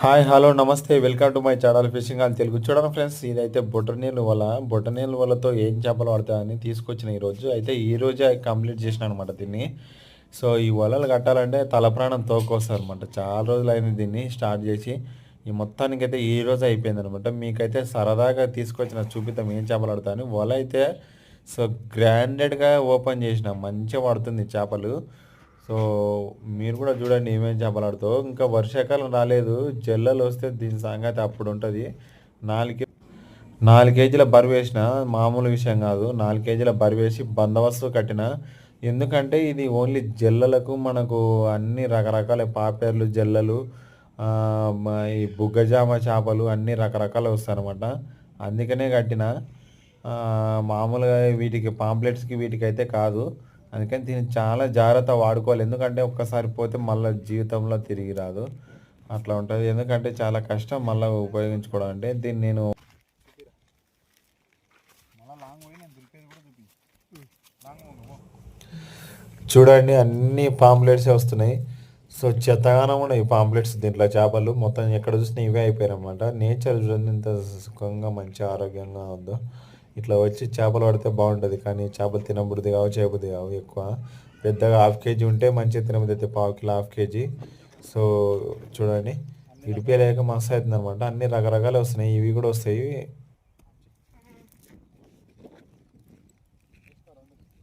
Hi hello నమస్తే. Welcome to my channel fishing అని తెలుగు. చూడండి ఫ్రెండ్స్ ఇదైతే బొట్టనీళ్ళ వల. బొట్టనీళ్ళ వలతో ఏం చేపలు పడతాయని తీసుకొచ్చిన ఈరోజు అయితే ఈ రోజే కంప్లీట్ చేసిన అనమాట దీన్ని. సో ఈ వలలు కట్టాలంటే తల ప్రాణం తోకొస్తారు అనమాట చాలా రోజులు అయింది దీన్ని స్టార్ట్ చేసి. ఈ మొత్తానికి అయితే ఈ రోజు అయిపోయింది అనమాట మీకైతే సరదాగా తీసుకొచ్చిన చూపిద్దాం ఏం చేపలు పడతాయని. వల అయితే సో గ్రాండెడ్గా ఓపెన్ చేసిన. మంచిగా పడుతుంది చేపలు. సో మీరు కూడా చూడండి ఏమేమి చేపలు ఇంకా వర్షాకాలం రాలేదు. జల్లలు వస్తే దీని సంగతి అప్పుడు ఉంటుంది. నాలుగు నాలుగు కేజీల బరువు వేసిన మామూలు విషయం కాదు. నాలుగు కేజీల బరువు వేసి బందోబస్తు కట్టిన. ఎందుకంటే ఇది ఓన్లీ జల్లలకు మనకు అన్ని రకరకాల పాపేర్లు జల్లలు ఈ బుగ్గజామ చేపలు అన్ని రకరకాలు వస్తాయన్నమాట. అందుకనే కట్టిన. మామూలుగా వీటికి పాంప్లెట్స్కి వీటికి అయితే కాదు. అందుకని దీన్ని చాలా జాగ్రత్త వాడుకోవాలి. ఎందుకంటే ఒక్కసారి పోతే మళ్ళీ జీవితంలో తిరిగి రాదు. అట్లా ఉంటుంది. ఎందుకంటే చాలా కష్టం మళ్ళీ ఉపయోగించుకోవడం అంటే దీన్ని నేను చూడండి అన్ని పాంప్లెట్సే వస్తున్నాయి. సో చెత్తగానం ఉన్నాయి పాంప్లెట్స్ దీంట్లో చేపలు. మొత్తం ఎక్కడ చూసినా ఇవే అయిపోయాయి అనమాట నేచర్ చూడండి ఎంత సుఖంగా మంచి ఆరోగ్యంగా ఉందో. ఇట్లా వచ్చి చేపలు పడితే బాగుంటుంది కానీ చేపలు తినబుద్ది కావు చేయబుద్ది కావు ఎక్కువ. పెద్దగా హాఫ్ కేజీ ఉంటే మంచిగా తినబుద్ది అయితే పావు కిలో హాఫ్ కేజీ. సో చూడండి. ఇడిపోయలేక మస్తు అవుతుంది అనమాట అన్ని రకరకాలు వస్తున్నాయి ఇవి కూడా వస్తాయి.